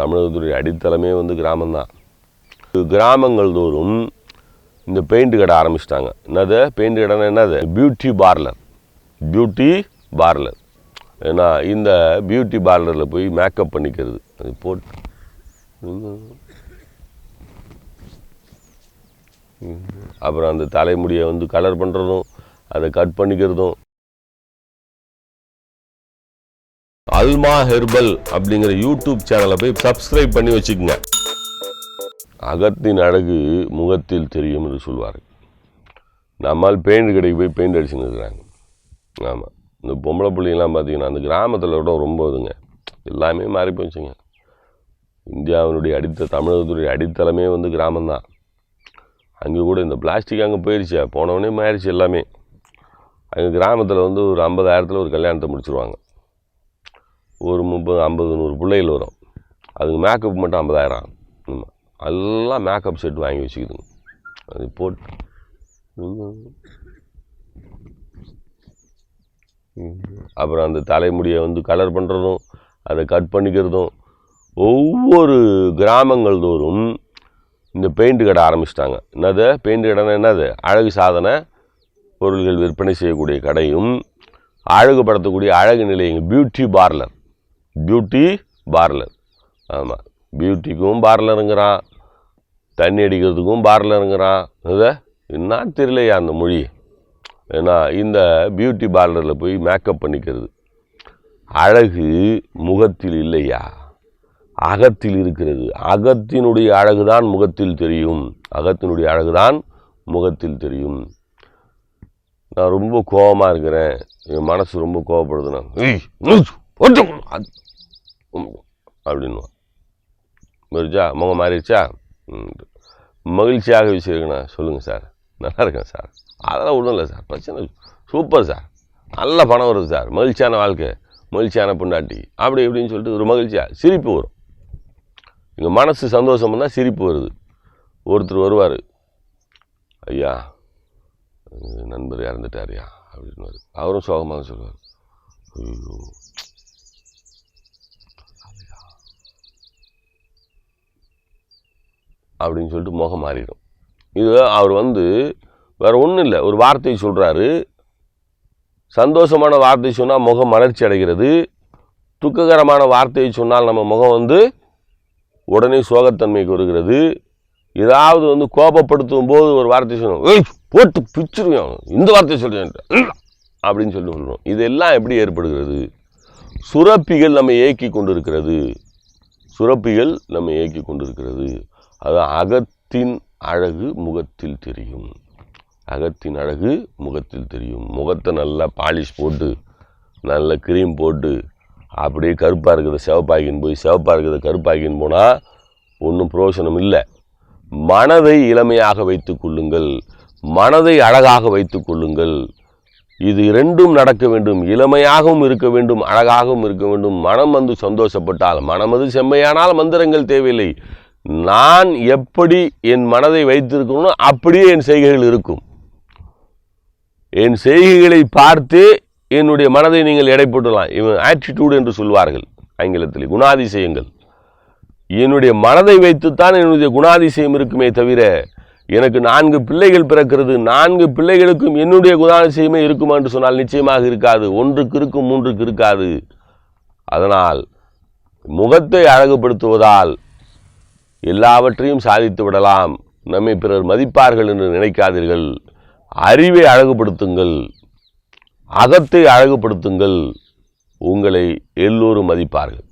தமிழகத்துடைய அடித்தளமே வந்து கிராமம்தான். கிராமங்கள் தோறும் இந்த பெயிண்ட் கடை ஆரம்பிச்சிட்டாங்க. என்னது? பெயிண்ட் கடைன்னா என்னது? பியூட்டி பார்லர் பியூட்டி பார்லர் ஏன்னா இந்த பியூட்டி பார்லரில் போய் மேக்கப் பண்ணிக்கிறது. அது போட்டு அப்புறம் அந்த தலைமுடியை வந்து கலர் பண்ணுறதும் அதை கட் பண்ணிக்கிறதும் அல்மா ஹெர்பல் அப்படிங்கிற யூடியூப் சேனலை போய் சப்ஸ்கிரைப் பண்ணி வச்சுக்கோங்க. அகத்தின் அழகு முகத்தில் தெரியும் என்று சொல்வார்கள். நம்மால் பெயிண்ட் கடைக்கு போய் பெயிண்ட் அடிச்சுன்னு இருக்கிறாங்க. ஆமாம் இந்த பொம்பளை பிள்ளைங்களாம் பார்த்தீங்கன்னா அந்த கிராமத்தில் விட ரொம்ப இதுங்க. எல்லாமே மாறி போச்சுங்க. இந்தியாவினுடைய அடித்த தமிழகத்துடைய அடித்தளமே வந்து கிராமம்தான். அங்கே கூட இந்த பிளாஸ்டிக் அங்கே போயிடுச்சு போனவொடனே மாறிடுச்சு எல்லாமே. அங்கே கிராமத்தில் வந்து ஒரு ஐம்பதாயிரத்தில் ஒரு கல்யாணத்தை முடிச்சுருவாங்க. ஒரு முப்பது ஐம்பது நூறு பிள்ளைகள் வரும். அதுக்கு மேக்கப் மட்டும் ஐம்பதாயிரம். ஆமாம் எல்லாம் மேக்கப் செட் வாங்கி வச்சுக்கிதுங்க. அது போட்டு அப்புறம் அந்த தலைமுடியை வந்து கலர் பண்ணுறதும் அதை கட் பண்ணிக்கிறதும் ஒவ்வொரு கிராமங்கள் தோறும் இந்த பெயிண்ட் கடை ஆரம்பிச்சிட்டாங்க. என்னது? பெயிண்ட் கடைன்னா என்னது? அழகு சாதன பொருள்கள் விற்பனை செய்யக்கூடிய கடையும் அழகுபடுத்தக்கூடிய அழகு நிலையங்கள் பியூட்டி பார்லர் பியூட்டி பார்லர் ஆமாம் பியூட்டிக்கும் பார்லருங்கிறான் தண்ணி அடிக்கிறதுக்கும் பார்லருங்கிறான் இதை என்ன தெரியலையா அந்த மொழி? ஏன்னா இந்த பியூட்டி பார்லரில் போய் மேக்கப் பண்ணிக்கிறது. அழகு முகத்தில் இல்லையா? அகத்தில் இருக்கிறது. அகத்தினுடைய அழகு தான் முகத்தில் தெரியும். அகத்தினுடைய அழகு தான் முகத்தில் தெரியும். நான் ரொம்ப கோபமாக இருக்கிறேன். என் மனசு ரொம்ப கோவப்படுதுண்ணா. ஒட்டு, உம், அப்படின்னுவான் மறிச்சா முகம் மாறிடுச்சா? ம். மகிழ்ச்சியாக வச்சுருக்கண்ணா சொல்லுங்கள் சார். நல்லா இருக்கேன் சார். அதெல்லாம் ஒன்றும் இல்லை சார். பிரச்சனை சூப்பர் சார். நல்ல பணம் வருது சார். மகிழ்ச்சியான வாழ்க்கை மகிழ்ச்சியான பொண்டாட்டி. அப்படி இப்படின்னு சொல்லிட்டு ஒரு மகிழ்ச்சியாக சிரிப்பு வரும். எங்கள் மனசு சந்தோஷம் தான் சிரிப்பு வருது. ஒருத்தர் வருவார். ஐயா நண்பர் இறந்துட்டார்யா? அப்படின்னு அவரும் சோகமாக சொல்லுவார். ஐயோ. அப்படின்னு சொல்லிட்டு முகம் மாறிடும். இது அவர் வந்து வேறு ஒன்றும் இல்லை. ஒரு வார்த்தை சொல்கிறாரு சந்தோஷமான வார்த்தை சொன்னால் முகம் மலர்ச்சி அடைகிறது. துக்ககரமான வார்த்தையை சொன்னால் நம்ம முகம் வந்து உடனே சோகத்தன்மைக்கு வருகிறது ஏதாவது வந்து கோபப்படுத்தும் போது ஒரு வார்த்தை சொன்னோம் ஏய் போட்டு பிச்சிருவேன் இந்த வார்த்தையை சொல்கிறேன் அப்படின்னு சொல்லி சொல்லுவோம் இதெல்லாம் எப்படி ஏற்படுகிறது? சுரப்பிகள் நம்ம இயக்கி கொண்டிருக்கிறது. சுரப்பிகள் நம்ம இயக்கி கொண்டிருக்கிறது. அது அகத்தின் அழகு முகத்தில் தெரியும். அகத்தின் அழகு முகத்தில் தெரியும். முகத்தை நல்லா பாலிஷ் போட்டு நல்ல க்ரீம் போட்டு அப்படியே கருப்பாக இருக்கிறத சிவப்பாக்கின்னு போய் சிவப்பாக இருக்கிறத கருப்பாக்கின்னு போனால் ஒன்றும் புரோசனம் இல்லை. மனதை இளமையாக வைத்து கொள்ளுங்கள். மனதை அழகாக வைத்து கொள்ளுங்கள். இது இரண்டும் நடக்க வேண்டும். இளமையாகவும் இருக்க வேண்டும் அழகாகவும் இருக்க வேண்டும். மனம் வந்து சந்தோஷப்பட்டால் மனம் அது செம்மையானால் மந்திரங்கள் தேவையில்லை. நான் எப்படி என் மனதை வைத்திருக்கணும் அப்படியே என் செய்கைகள் இருக்கும். என் செய்கைகளை பார்த்து என்னுடைய மனதை நீங்கள் எடை போட்டலாம். இவன் ஆட்டிடியூடு என்று சொல்வார்கள் ஆங்கிலத்தில் குணாதிசயங்கள். என்னுடைய மனதை வைத்துத்தான் என்னுடைய குணாதிசயம் இருக்குமே தவிர எனக்கு நான்கு பிள்ளைகள் பிறக்கிறது நான்கு பிள்ளைகளுக்கும் என்னுடைய குணாதிசயமே இருக்குமா என்று சொன்னால் நிச்சயமாக இருக்காது. ஒன்றுக்கு இருக்கும் மூன்றுக்கு இருக்காது அதனால் முகத்தை அழகுபடுத்துவதால் எல்லாவற்றையும் சாதித்து விடலாம். நம்மை பிறர் மதிப்பார்கள் என்று நினைக்காதீர்கள். அறிவை அழகுபடுத்துங்கள். அகத்தை அழகுபடுத்துங்கள். உங்களை எல்லோரும் மதிப்பார்கள்.